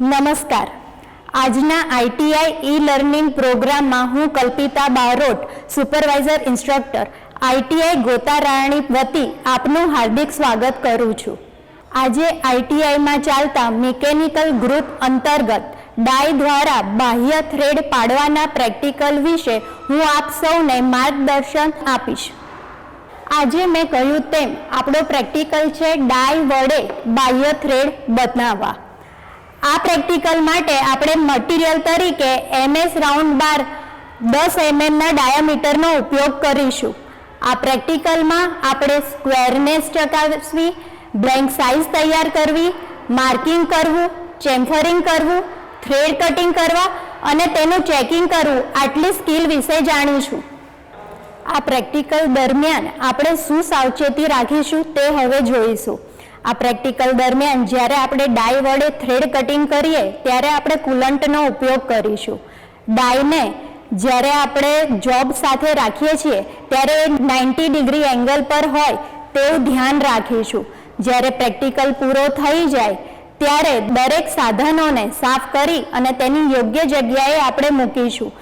નમસ્કાર. આજના આઈટીઆઈ ઈ લર્નિંગ પ્રોગ્રામમાં હું Kalpita Barot, supervisor instructor ITI Gotarani વતી આપનું હાર્દિક સ્વાગત કરું છું. આજે આઈટીઆઈમાં ચાલતા મિકેનિકલ ગ્રુપ અંતર્ગત ડાય દ્વારા બાહ્ય થ્રેડ પાડવાના પ્રેક્ટિકલ વિશે હું આપ સૌને માર્ગદર્શન આપીશ. આજે મેં કહ્યું તેમ, આપણો પ્રેક્ટિકલ છે ડાય વડે બાહ્ય થ્રેડ બનાવવા. આ પ્રેક્ટિકલ માટે આપણે મટીરિયલ તરીકે એમએસ રાઉન્ડ બાર દસ એમએમના ડાયામીટરનો ઉપયોગ કરીશું. આ પ્રેક્ટિકલમાં આપણે સ્ક્વેરનેસ ચકાસવી, બ્લેન્ક સાઇઝ તૈયાર કરવી, માર્કિંગ કરવું, ચેમ્ફરિંગ કરવું, થ્રેડ કટિંગ કરવા અને તેનું ચેકિંગ કરવું, આટલી સ્કિલ વિશે જાણીશું. આ પ્રેક્ટિકલ દરમિયાન આપણે શું સાવચેતી રાખીશું તે હવે જોઈશું. આ પ્રેક્ટિકલ દરમિયાન જ્યારે આપણે ડાય વડે થ્રેડ કટિંગ કરીએ, ત્યારે આપણે કુલન્ટનો ઉપયોગ કરીશું. ડાયને જ્યારે આપણે જોબ સાથે રાખીએ છીએ, ત્યારે નાઇન્ટી ડિગ્રી એંગલ પર હોય તેવું ધ્યાન રાખીશું. જ્યારે પ્રેક્ટિકલ પૂરો થઈ જાય, ત્યારે દરેક સાધનોને સાફ કરી અને તેની યોગ્ય જગ્યાએ આપણે મૂકીશું.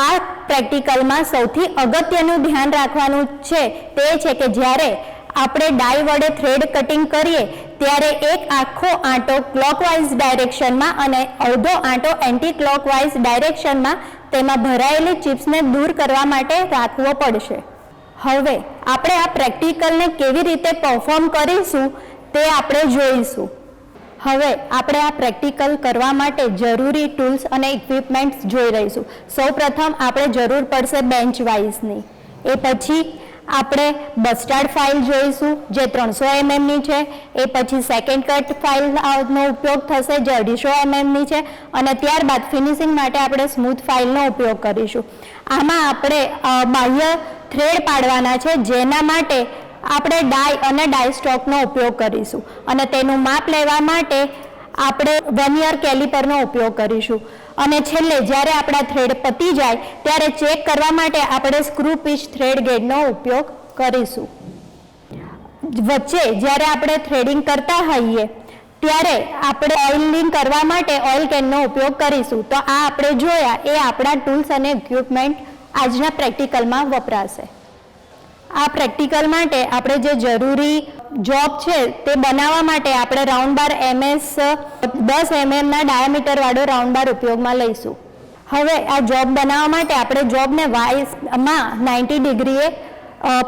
આ પ્રેક્ટિકલમાં સૌથી અગત્યનું ધ્યાન રાખવાનું છે તે છે કે જ્યારે આપણે ડાય વડે થ્રેડ કટિંગ કરીએ, ત્યારે એક આખો આંટો ક્લોકવાઇઝ ડાયરેક્શનમાં અને અડધો આંટો એન્ટી ક્લોકવાઇઝ ડાયરેક્શનમાં તેમાં ભરાયેલી ચિપ્સને દૂર કરવા માટે રાખવો પડશે. હવે, આપણે આ પ્રેક્ટિકલને કેવી રીતે પરફોર્મ કરીશું તે આપણે જોઈશું. હવે, આપણે આ પ્રેક્ટિકલ કરવા માટે જરૂરી ટૂલ્સ અને ઇક્વિપમેન્ટ્સ જોઈ રહીશું. સૌપ્રથમ, આપણે જરૂર પડશે બેન્ચ વાઇઝની. એ પછી આપણે બસ્ટાર્ડ ફાઇલ જોઈશું, જે ત્રણસો એમએમની છે. એ પછી સેકન્ડ કટ ફાઇલનો ઉપયોગ થશે, જે અઢીસો એમએમની છે. અને ત્યારબાદ ફિનિશિંગ માટે આપણે સ્મૂથ ફાઇલનો ઉપયોગ કરીશું. આમાં આપણે બાહ્ય થ્રેડ પાડવાના છે, જેના માટે આપણે ડાય અને ડાય સ્ટોકનો ઉપયોગ કરીશું. અને તેનું માપ લેવા માટે આપણે વન યર કેલિપરનો ઉપયોગ કરીશું. અને છેલ્લે જ્યારે આપણા થ્રેડ પતી જાય, ત્યારે ચેક કરવા માટે આપણે સ્ક્રૂ પીચ થ્રેડ ગેજનો ઉપયોગ કરીશું. વચ્ચે જ્યારે આપણે થ્રેડિંગ કરતા હોઈએ, ત્યારે આપણે ઓઇલિંગ કરવા માટે ઓઇલ કેનનો ઉપયોગ કરીશું. તો આ આપણે જોયા, એ આપણા ટૂલ્સ અને ઇક્વિપમેન્ટ આજના પ્રેક્ટિકલમાં વપરાશે. આ પ્રેક્ટિકલ માટે આપણે જે જરૂરી જોબ છે, તે બનાવવા માટે આપણે રાઉન્ડ બાર એમએસ દસ એમએમના ડાયામીટરવાળો રાઉન્ડ બાર ઉપયોગમાં લઈશું. હવે આ જોબ બનાવવા માટે આપણે જોબને વાઇસમાં નાઇન્ટી ડિગ્રીએ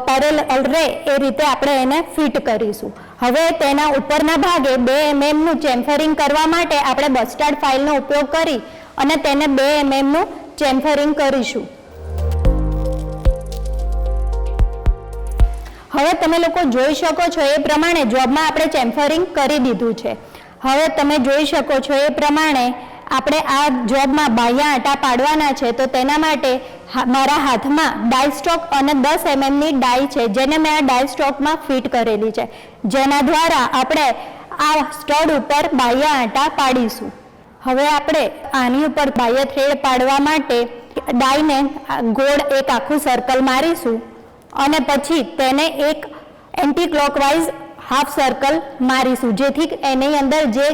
પેરેલ રે એ રીતે આપણે એને ફિટ કરીશું. હવે તેના ઉપરના ભાગે બે એમએમનું ચેમ્ફરિંગ કરવા માટે આપણે બસ્ટાર્ડ ફાઇલનો ઉપયોગ કરી અને તેને બે એમએમનું ચેમ્ફરિંગ કરીશું. હવે તમે લોકો જોઈ શકો છો એ પ્રમાણે જોબમાં આપણે ચેમ્ફરિંગ કરી દીધું છે. હવે તમે જોઈ શકો છો એ પ્રમાણે આપણે આ જોબમાં બાહ્ય આંટા પાડવાના છે તો તેના માટે મારા હાથમાં ડાય સ્ટોક અને દસ એમએમની ડાય છે, જેને મેં આ ડાય સ્ટોકમાં ફિટ કરેલી છે. જેના દ્વારા આપણે આ સ્ટડ ઉપર બાહ્ય આંટા પાડીશું. હવે આપણે આની ઉપર બાહ્ય થ્રેડ પાડવા માટે ડાયને ગોળ એક આખું સર્કલ મારીશું. અને પછી તેને એક એન્ટી ક્લોકવાઇઝ હાફ સર્કલ મારીશું, જેથી એની અંદર જે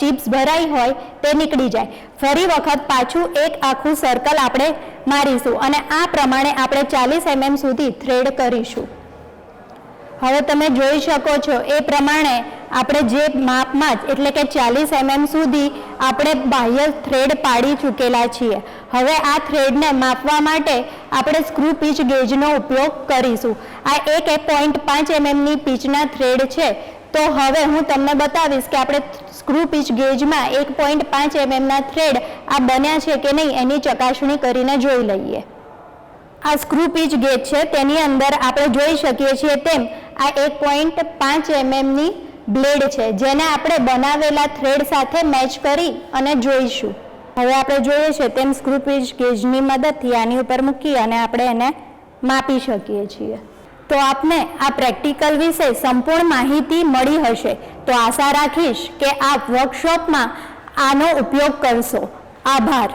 ચિપ્સ ભરાઈ હોય તે નીકળી જાય. ફરી વખત પાછું એક આખું સર્કલ આપણે મારીશું અને આ પ્રમાણે આપણે ચાલીસ એમએમ સુધી થ્રેડ કરીશું. હવે તમે જોઈ શકો છો, એ પ્રમાણે આપણે જે માપમાં જ, એટલે કે ચાલીસ એમએમ સુધી આપણે બાહ્ય થ્રેડ પાડી ચૂકેલા છીએ. હવે આ થ્રેડને માપવા માટે આપણે સ્ક્રૂ પીચ ગેજનો ઉપયોગ કરીશું. આ એક પોઈન્ટ પાંચ એમએમની પીચના થ્રેડ છે. તો હવે હું તમને બતાવીશ કે આપણે સ્ક્રૂ પીચ ગેજમાં એક પોઈન્ટ પાંચ એમએમના થ્રેડ આ બન્યા છે કે નહીં એની ચકાસણી કરીને જોઈ લઈએ. આ સ્ક્રૂ પીચ ગેજ છે, તેની અંદર આપણે જોઈ શકીએ છીએ તેમ આ એક પોઈન્ટ પાંચ એમએમની બ્લેડ છે, જેને આપણે બનાવેલા થ્રેડ સાથે મેચ કરી અને જોઈશું. હવે આપણે જોઈએ છે તેમ સ્ક્રૂ પીચ ગેજની મદદથી આની ઉપર મૂકી અને આપણે એને માપી શકીએ છીએ. તો આપને આ પ્રેક્ટિકલ વિશે સંપૂર્ણ માહિતી મળી હશે. તો આશા રાખીશ કે આપ વર્કશોપમાં આનો ઉપયોગ કરશો. આભાર.